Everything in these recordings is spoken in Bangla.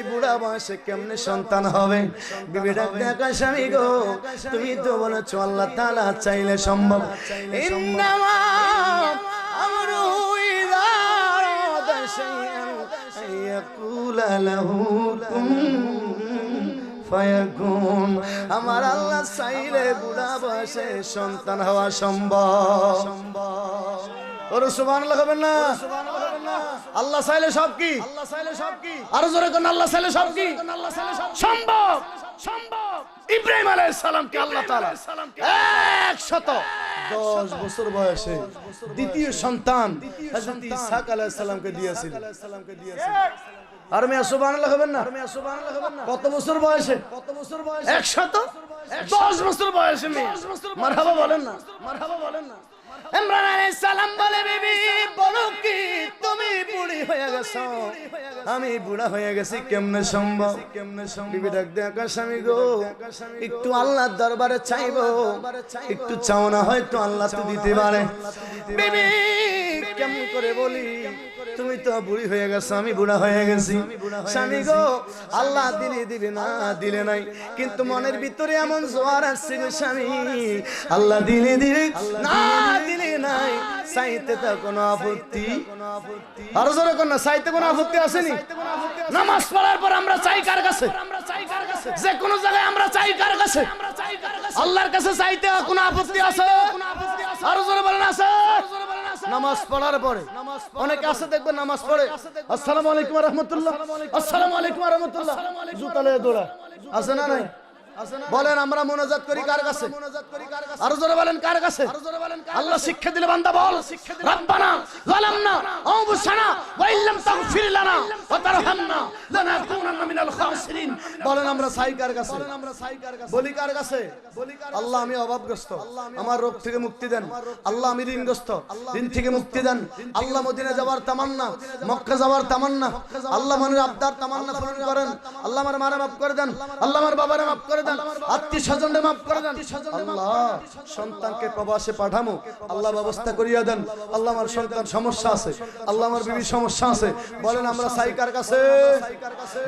এই বুড়া বয়সে কেমনে সন্তান হবে? বিবি দেখা স্বামী গো, তুমি তো বলেছ আল্লাহ তাআলা চাইলে সম্ভব। আমরু আল্লাহ চাইলে বুড়া বয়সে সন্তান হওয়া সম্ভব। ওর সুবহানাল্লাহ হবে না আল্লাহ চাইলে সব কি? আল্লাহ চাইলে সব কি? আরও জোরে কোন আল্লাহ চাইলে সব কি? আল্লাহ চাইলে সব সম্ভব সম্ভব। ইব্রাহিম আলাইহিস সালামকে আল্লাহ তাআলা? একশত। দশ বছর বয়সে দ্বিতীয় সন্তান হযরত ইসহাক আলাইহিস সালামকে দিয়েছিল। আর মেয়া সুবহানাল্লাহ হবেন না? কত বছর বয়সে? কত বছর বয়সে? একশত? দশ বছর বয়সে মেয়ে। মারহাবা বলেন না। মারহাবা বলেন না। ইমরান আলাইহিস সালাম বলে বিবি বলো কি তুমি বুড়ি হয়ে গেছো? আমি বুড়া হয়ে গেছি কেমনে সম্ভব? কেমনে সম্ভব বিবি ডাক দে আকাশ আমি গো একটু আল্লাহর দরবারে চাইব। একটু চাও না হয়তো আল্লাহ তো দিতে পারে। বিবি কেমন করে বলি? তুমি তো বুড়ি হয়ে গেছো, আমি বুড়া হয়ে গেছি। স্বামী গো, আল্লাহ দিলে না, দিলে নাই। কিন্তু মনের ভিতরে এমন জোয়ার আসছে গো স্বামী। আল্লাহ দিলে না, দিলে নাই। তো কোনো আপত্তি। আরও জোরে কোন কোনো আপত্তি আসেনি? নামাজ পড়ার পর আমরা চাই কার কাছে? যে কোনো জায়গায় আমরা চাই কার কাছে? আল্লাহর কাছে চাইতে কোনো আপত্তি আছে? আরও জোরে বলেন, আছে? নামাজ পড়ার পরে। অনেকে আছে দেখবেন নামাজ পড়ে। আসসালামু আলাইকুম রহমতুল্লাহ। আসসালামু আলাইকুম। রহমতুল্লাহ। জুতালে দৌড়া। আছে না নাই? বলেন আমরা মোনাজাত করি কার কাছে? আরও জোরে বলেন কার কাছে? আল্লাহ শিক্ষা দিলে বান্দা বল। রব্বানা যালামনা আনফুসানা ওয়া ইল্লাম তাগফির লানা ওয়া তারহামনা লানাকুনান্না মিনাল খাসিরিন। বলেন আমরা সাই কার কাছে? বলি কার কাছে? আল্লাহ আমি অভাবগ্রস্ত। আমার রোগ থেকে মুক্তি দেন। আল্লাহ আমি ঋণগ্রস্ত। ঋণ থেকে মুক্তি দেন। আল্লাহ মদিনা যাওয়ার তামান্না। মক্কা যাওয়ার তামান্না। আল্লাহ মনের আবদার তামান্না পূরণ করেন। আল্লাহ আমার মারা মাফ করে দেন। আল্লাহ আমার বাবারে মাফ করে দেন। আত্মীয় স্বজনরে মাফ করে দেন। আল্লাহ সন্তানকে প্রবাসে পাঠামো। আল্লাহ ব্যবস্থা করিয়া দেন। আল্লাহ আমার সন্তান সমস্যা আছে। আল্লাহ আমার বিবি সমস্যা আছে। বলেন আমরা সাই কার কাছে?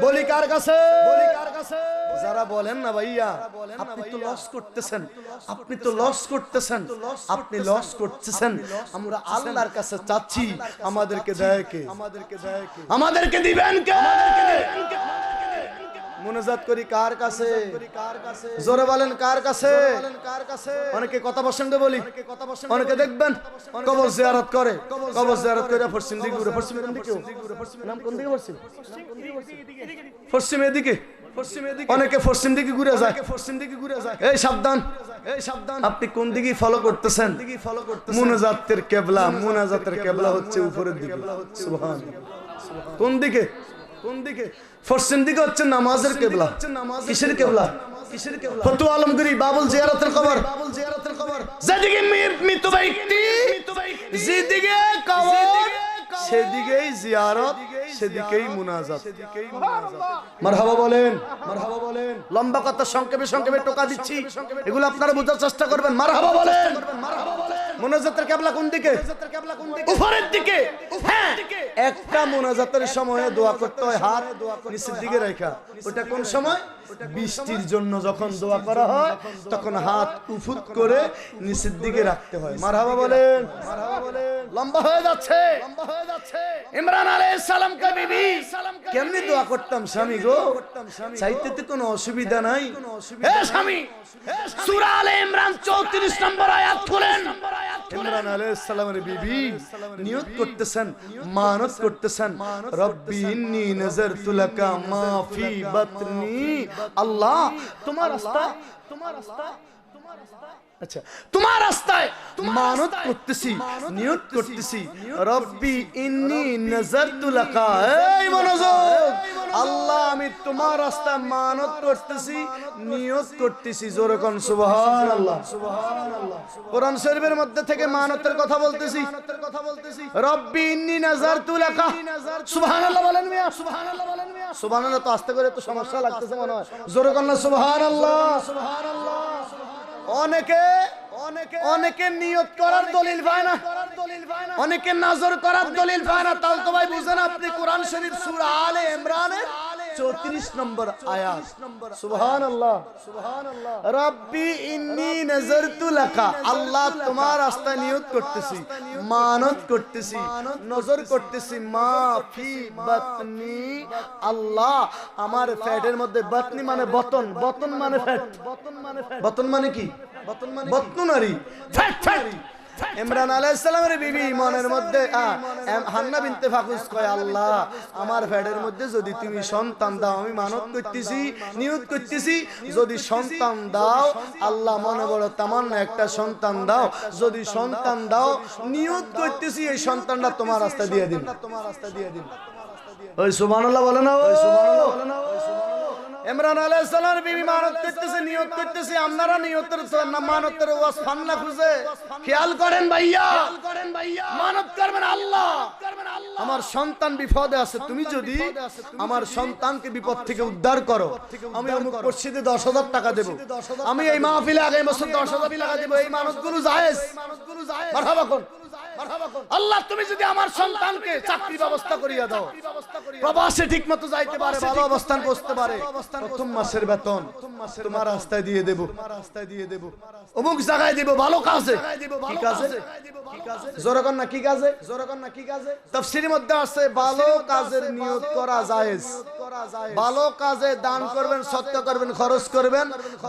বলি কার কাছে? বলি কার কাছে? যারা বলেন না ভাইয়া আপনি তো লস করতেছেন। আপনি তো লস করতেছেন। আপনি লস করতেছেন। আমরা আল্লাহর কাছে চাচ্ছি। আমাদেরকে দেয় কে? আমাদেরকে দেয় কে? আমাদেরকে দিবেন কে? মোনাজাত করি কার কাছে? জোরে বলেন কার কাছে? অনেকে কথা প্রসঙ্গে বলি। অনেকে দেখবেন কবর জিয়ারত করে। কবর জিয়ারত করে। পশ্চিম দিকে ঘুরে পশ্চিম দিকে নাম কোন দিকে পশ্চিম? পশ্চিম এদিকে। অনেকে পশ্চিম দিকে ঘুরে যায়। পশ্চিম দিকে ঘুরে যায়। এই সাবধান। এই সাবধান। আপনি কোন দিকে ফলো করতেছেন? ফলো করতেছেন? মুনাজাতের কেবলা মুনাজাতের কেবলা হচ্ছে উপরের দিকে। সুবহান। কোন দিকে? কোন দিকে? পশ্চিম দিকে হচ্ছে নামাজের কেবলা। কিসের কেবলা। ফতু আলমগিরি বাবুল জিয়ারতের কবর। বাবুল জিয়ারতের কবর। যেদিকে মৃত্যু ব্যক্তি যেদিকে কবর সেদিকেই জিয়ারত সেদিকেই মুনাজাত। মারহাবা বলেন মারহাবা বলেন। লম্বা কথা সংক্ষেপে সংক্ষেপে টোকা দিচ্ছি। এগুলো আপনারা বোঝার চেষ্টা করবেন। মারহাবা বলেন। মুনাজাতের কেবলা কোন দিকে? উপরের দিকে। হ্যাঁ। একটা মুনাজাতের সময় দোয়া করতে হয় হাত নিচের দিকে রেখা ওটা কোন সময়? বৃষ্টির জন্য যখন দোয়া করা হয় তখন হাত উফুত করে নিচের দিকে রাখতে হয়। মারহাবা বলেন। লম্বা হয়ে যাচ্ছে। ইমরান আলাইহিস সালাম কে বিবি? কেমনি দোয়া করতাম স্বামী গো? চাইতে তো কোনো অসুবিধা নাই। হে স্বামী সূরা আলে ইমরান 34 নম্বর আয়াত খুলেন। ইমরান আলাইহিস সালামের বিবি নিয়ত করতেছেন মানত করতেছেন। রব্বি ইন্নী নাযারতু লাকা মা ফি বাতনি। আল্লাহ তোমার রাস্তা তোমার রাস্তা তোমার রাস্তা আচ্ছা তোমার রাস্তায় মানত করতেছি নিয়ত করতেছি রব্বি ইন্নী নাযারতু লাকা। এই মনোযোগ আল্লাহ আমি তোমার রাস্তায় মানত করতেছি নিয়ত করতেছি। জোরে কোন সুবহানাল্লাহ। সুবহানাল্লাহ। কোরআন শরীফের মধ্যে থেকে মানতের কথা বলতেছি। কথা বলতেছি। রব্বি ইন্নী নাযারতু লাকা। সুবহানাল্লাহ বলেন মিয়া। সুবহানাল্লাহ বলেন মিয়া। সুবহানাল্লাহ তো আস্তে করে তো সমস্যা লাগতেছে মনে হয়। জোরে কোন সুবহানাল্লাহ। সুবহানাল্লাহ অনেকে অনেকে অনেকে নিয়ত করার দলিল পায় না। অনেকে নজর করার দলিল পায় না। তাহলে তো ভাই বুঝেন আপনি কোরআন শরীফ সুরা আলে ইমরানের চৌত্রিশ নম্বর আয়াত। সুবহান আল্লাহ রব্বি ইন্নি নজরতু লাকা। আল্লাহ তোমার রাস্তায় নিয়ত করতেছি। মানত করতেছি। নজর করতেছি। মা ফি বাতনি। আল্লাহ আমার ফ্যাটের মধ্যে বাতনি মানে বতন। বতন মানে ফ্যাট। বতন মানে বতন মানে কি? বতন মানে বতন নারী। Fat fat. ইমরান আলাইহিস সালামের বিবি মনের মধ্যে হান্না বিনতে ফাকুস কয় আল্লাহ আমার ফ্যাটের মধ্যে যদি তুমি সন্তান দাও আমি মানত করতেছি নিয়ত করতেছি যদি সন্তান দাও আল্লাহ মনে বড় তামান্না একটা সন্তান দাও যদি সন্তান দাও নিয়ত করতেছি এই সন্তানটা তোমার রাস্তা দিয়ে দিন। তোমার রাস্তা দিয়ে দিন ওই সুবহানাল্লাহ বলে না ওই সুবহানাল্লাহ বলে না ইমরান আলাইহিস সালাম বিবি মানত করতেছে, নিয়ত করতেছে, আপনারা নিয়তের তো না মানতের ওয়াস ফান্না খুঁজে? খেয়াল করেন ভাইয়া করেন ভাইয়া মানত করবেন আল্লাহ। আমার সন্তান বিপদে আছে, তুমি যদি আমার সন্তানকে বিপদ থেকে উদ্ধার করো, আমি অমুক মসজিদে দশ হাজার টাকা দেবো। আমি এই মাহফিলে আগামী বছর দশ হাজার টাকা দেবো। এই মানতগুলো জায়েজ। মারহাবা কোন আল্লাহ তুমি যদি আমার সন্তানকে চাকরি ব্যবস্থা করিয়া দাও প্রবাসে ঠিক মতো যাইতে পারে ভালো অবস্থান করতে পারে। প্রথম মাসের বেতন। তোমার রাস্তায় দিয়ে দেব। রাস্তায় দিয়ে দেব। অমুক জায়গায় দেব ভালো কাজে। কি কাজে। জোরকন না কি কাজে? জোরকন না কি কাজে? তাফসীরের মধ্যে আছে ভালো কাজের নিয়ত করা জায়েজ। ভালো কাজে দান করবেন সত্য করবেন খরচ করবেন।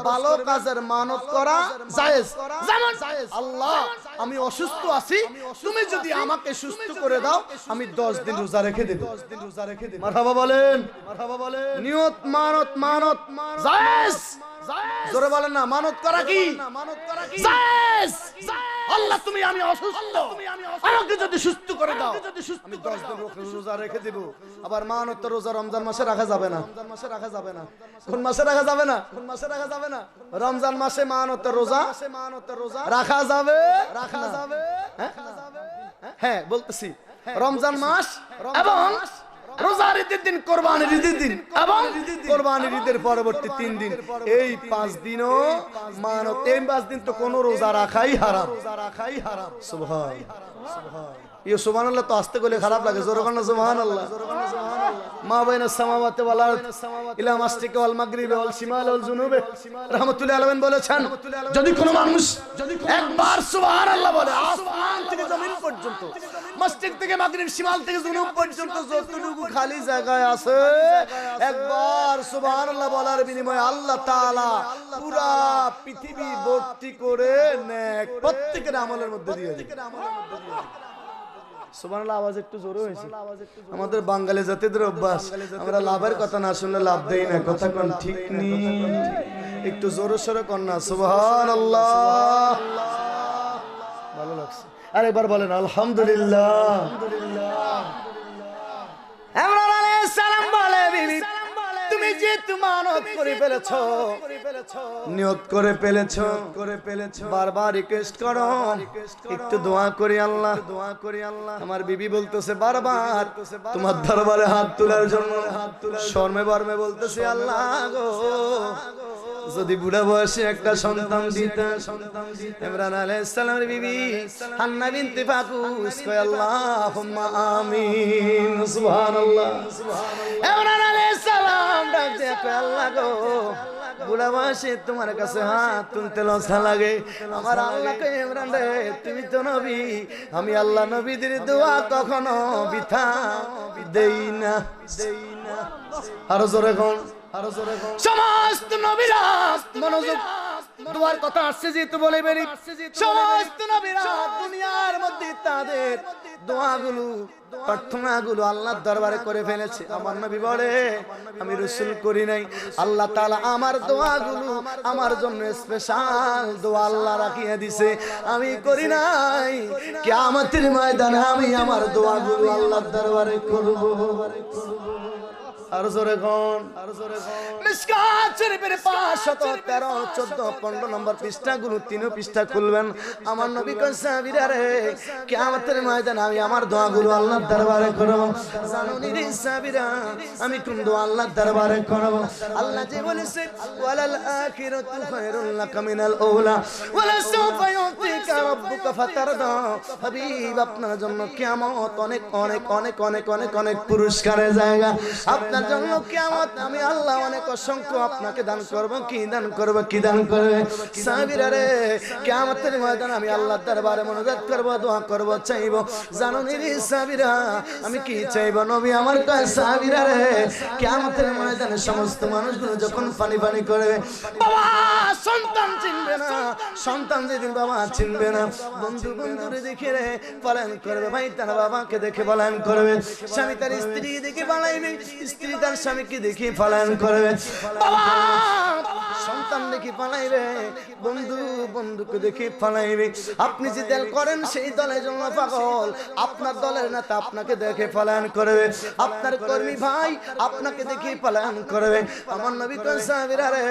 ভালো কাজের মানত করা জায়েজ। যেমন আল্লাহ আমি অসুস্থ আছি তুমি যদি আমাকে সুস্থ করে দাও আমি দশ দিন রোজা রেখে দেব। দশ দিন রোজা রেখে দেব। মারহাবা বলেন মারহাবা বলেন। নিয়ত মানত মানত জায়েজ জোরে বলেন না মানত করা কি? মানত করা কি? জায়েজ আল্লাহ তুমি আমি অসুস্থ। আমাকে যদি সুস্থ করে দাও আমি দশ দিন রোজা রেখে দেব। আবার মানত তো রোজা রমজান মাসে রাখা যাবে না। রমজান মাসে রাখা যাবে না। কোন মাসে রাখা যাবে না? কোন মাসে রাখা যাবে না? রমজান মাসে মানত রোজা মানত রোজা রাখা যাবে রাখা যাবে। হ্যাঁ? বলতেছি। রমজান মাস এবং রোজার ঈদের দিন কোরবানির ঈদের দিন এবং কোরবানির ঈদের পরবর্তী তিন দিন। এই পাঁচ দিনও মানত এই পাঁচ দিন তো কোনো রোজা রাখাই হারাম। রোজা রাখাই হারাম। সুবহান। ইয়ে আসতে খারাপ লাগে যদি কোনো মানুষ একবার খালি জায়গায় আছে, একবার বলার বিনিময়ে আল্লাহ তাআলা পৃথিবী ভর্তি করে প্রত্যেকের আমলের মধ্যে দিয়ে দিবে। সুবহানাল্লাহ আওয়াজ একটু জোরে হয়েছে। আমাদের বাঙালি জাতিদের অভ্যাস আমরা লাভের কথা না শুনলে লাভ দেই না কথা কোন ঠিক নেই। একটু জোরে সরে কর না সুবহানাল্লাহ। ভালো লাগছে। আর এবার বলেন আলহামদুলিল্লাহ। আলহামদুলিল্লাহ। আমরা সালাম বলে বিবি। তুমি যে মানত করে ফেলেছো নিয়ত করে ফেলেছো করে ফেলেছো বারবার রিকোয়েস্ট করো একটু দোয়া করি আল্লাহ। দোয়া করি আল্লাহ। আমার বিবি বলতেছে বারবার তোমার দরবারে হাত তোলার জন্য হাত তোলার শর্মে বর্মে বলতেছে আল্লাহ গো। যদি বুড়া বয়সে একটা সন্তান দিতে ইমরান আলাইহিস সালামের বিবি হান্না বিনতে ফাকুস কয় আল্লাহুম্মা আমিন। সুবহানাল্লাহ। ইমরান আলাইহিস সালাম ডাক দিয়ে কয় আল্লাহ গো বুড়া বয়সে তোমার কাছে হাত তুলতে লজ্জা লাগে। আমার আল্লাহকে ইমরান রে তুমি তো নবী। আমি আল্লাহ নবীদের দোয়া কখনো বৃথা দেই না। দেই না। আরও আরও জোরে কোন। সমস্ত নবীরা মনোযোগ দোয়ার কথা আসছে যেহেতু বলে বেরি সমস্ত নবীরা দুনিয়ার মধ্যে তাদের দোয়াগুলো প্রার্থনাগুলো আল্লাহর দরবারে করে ফেলেছে। আমার নবী বলে আমি রসুল করি নাই। আল্লাহ তাআলা আমার দোয়াগুলো আমার জন্য স্পেশাল দোয়া আল্লাহ রাখিয়ে দিছে। আমি করি নাই। কিয়ামতের ময়দানে আমি আমার দোয়াগুলো আল্লাহর দরবারে করব। আর জোরে কোন আর জোরে কোন মিসকাত শরীফের 513 14 15 নম্বর পৃষ্ঠাগুলো তিনও পৃষ্ঠা খুলবেন আমার নবী কোন সাহাবীরা রে কিয়ামতের ময়দানে আমি আমার দোয়াগুলো আল্লাহর দরবারে করব জানুনি রে সাহাবীরা আমি কোন দোয়া আল্লাহর দরবারে করব আল্লাহ যে বলেছে ওয়ালাল আখিরাতু খায়রুল লাকা মিনাল আউলা ওয়ালা সাউফা ইউতিকা রাব্বুকা ফাতারদা হাবিব আপনার জন্য কিয়ামত অনেক অনেক অনেক অনেক অনেক অনেক পুরস্কারের জায়গা আপনার জন্য কিয়ামত, আমি আল্লাহ অনেক অসংখ্য আপনাকে দান কি দান কি দান করবে? সাহাবীরা রে, কিয়ামতের ময়দানে আমি আল্লাহর দরবারে মনোজাত দোয়া চাইব। জানো নিরি সাহাবীরা, আমি কি নবী আমার কাছে সাহাবীরা রে, কিয়ামতের ময়দানে সমস্ত মানুষগুলো যখন পানি পানি করবে বাবা, সন্তান চিনবে না, সন্তান যেদিন বাবা চিনবে না। বন্ধু বন্ধুরে দেখে রে, পলায়ন করবে, ভাই তার বাবাকে দেখে পলায়ন করবে। স্বামী তার স্ত্রী দেখে পালাইবে স্ত্রী তার স্বামীকে দেখে পলায়ন করবে। সন্তান দেখে পালাইবে, বন্ধু বন্ধুকে দেখে পালাইবে। আপনি যে দল করেন, সেই দলের জন্য পাগল। আপনার দলের নেতা আপনাকে দেখে পলায়ন করবে। আপনার কর্মী ভাই আপনাকে দেখে পলায়ন করবে। আমার নবী কোন সাহাবীরা রে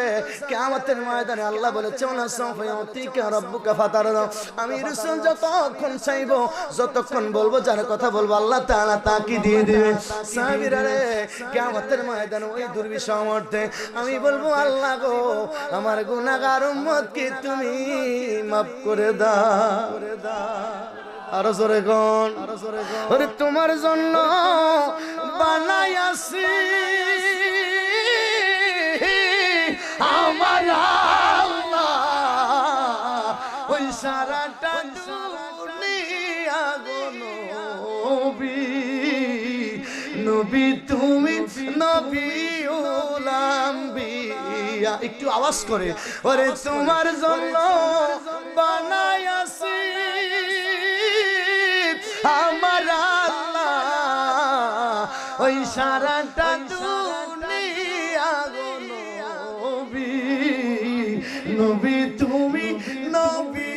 কিয়ামতের ময়দানে আল্লাহ বলেছে ফাতারদা। আমি রাসূল যতক্ষণ চাইব, যতক্ষণ বলব, যার কথা বলব, আল্লাহ তাআলা তাকে দিয়ে দিবে। সাহাবীরা রে কিয়ামতের ময়দানে, ওই দুর্বিষহ মুহূর্তে আমি বলব, আল্লাহ গো, আমার গুনাহগার উম্মতকে তুমি মাফ করে দাও। করে দাও আরও জোরে গন ওরে, তোমার জন্য বানাই আসি আমার ওই সারাটা নবী। নবী, তুমি একটু আওয়াজ করে। ওরে তোমার জন্য বানাই আসি আমার আল্লাহ ওই সারাটা দুনিয়া গো নবী। নবী তুমি নবী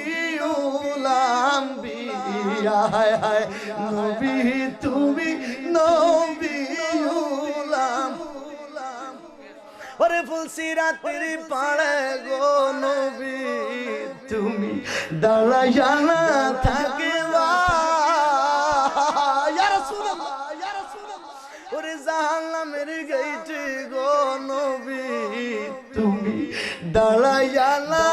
উলাম্বিয়া হায় হায়। নবী তুমি ওরে ফুলসি রাতের পাড়ে গো নবী তুমি দাঁড়াইয়া না থাকে ওরে জাহান্নামের গেইটে গো নবী তুমি দাঁড়াইয়া না